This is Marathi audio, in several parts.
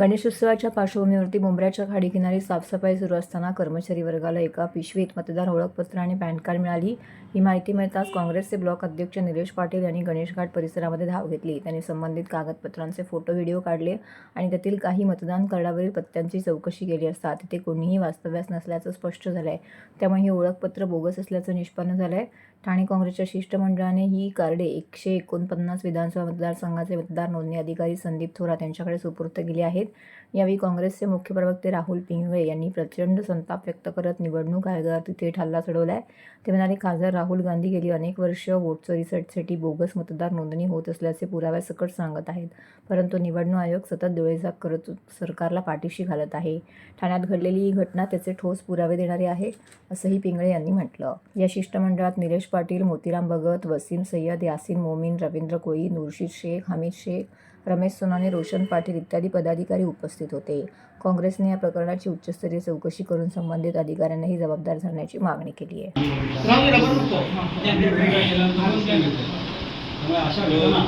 गणेशोत्सवाच्या पार्श्वभूमीवरती मुंबऱ्याच्या खाडीकिनारी साफसफाई सुरू असताना कर्मचारी वर्गाला एका पिशवीत मतदार ओळखपत्र आणि पॅन कार्ड मिळाली. ही माहिती मिळताच काँग्रेसचे ब्लॉक अध्यक्ष निलेश पाटील यांनी गणेशघाट परिसरामध्ये धाव घेतली. त्यांनी संबंधित कागदपत्रांचे फोटो व्हिडिओ काढले आणि त्यातील काही मतदान कार्डावरील पत्त्यांची चौकशी केली असता तिथे कोणीही वास्तव्यास नसल्याचं स्पष्ट झालंय. त्यामुळे हे ओळखपत्र बोगस असल्याचं निष्पन्न झालंय. ठाणे काँग्रेसच्या शिष्टमंडळाने ही कार्डे एकशे एकोणपन्नास विधानसभा मतदारसंघाचे मतदार नोंदणी अधिकारी संदीप थोरात यांच्याकडे सुपूर्त केली आहेत. यावेळी काँग्रेसचे मुख्य प्रवक्ते राहुल पिंगळे यांनी प्रचंड संताप व्यक्त करत निवडणूक आयोगावर तिथे हल्ला चढवलाय. ते म्हणाले खासदार राहुल गांधी गेली अनेक वर्ष वोटचोरीसाठी बोगस मतदार नोंदणी होत असल्याचे पुराव्यासकट सांगत आहेत. परंतु निवडणूक आयोग सतत डोळेझाक करत सरकारला पाठीशी घालत आहे. ठाण्यात घडलेली ही घटना त्याचे ठोस पुरावे देणारी आहे असंही पिंगळे यांनी म्हटलं. या शिष्टमंडळात निलेश पाटील मोतीराम भगत वसीम सय्यद यासिन मोमीन रवींद्र कोळी नुरशीद शेख हमीद शेख रमेश सोनाने रोशन पाटील इत्यादी पदाधिकारी उपस्थित होते. काँग्रेसने या प्रकरणाची उच्चस्तरीय चौकशी करून संबंधित अधिकाऱ्यांनाही जबाबदार धरण्याची मागणी केली आहे.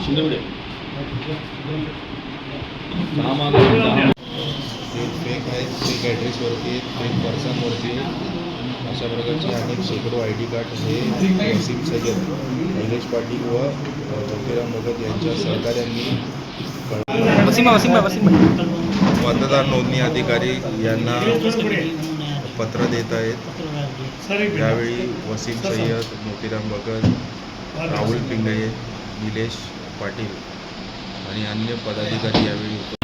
शिंदे फेक आहेत फेक ॲड्रेसवरती फेक पर्सनवरती अशा प्रकारचे अनेक शेकडो आय डी कार्ड हे वसीम सय्यद निलेश पाटील व ज्योतिराम भगत यांच्या सहकाऱ्यांनी मतदार नोंदणी अधिकारी यांना पत्र देत आहेत. यावेळी वसीम सय्यद मोतीराम भगत राहुल पिंगळे निलेश पाटील आणि अन्य पदाधिकारी यावेळी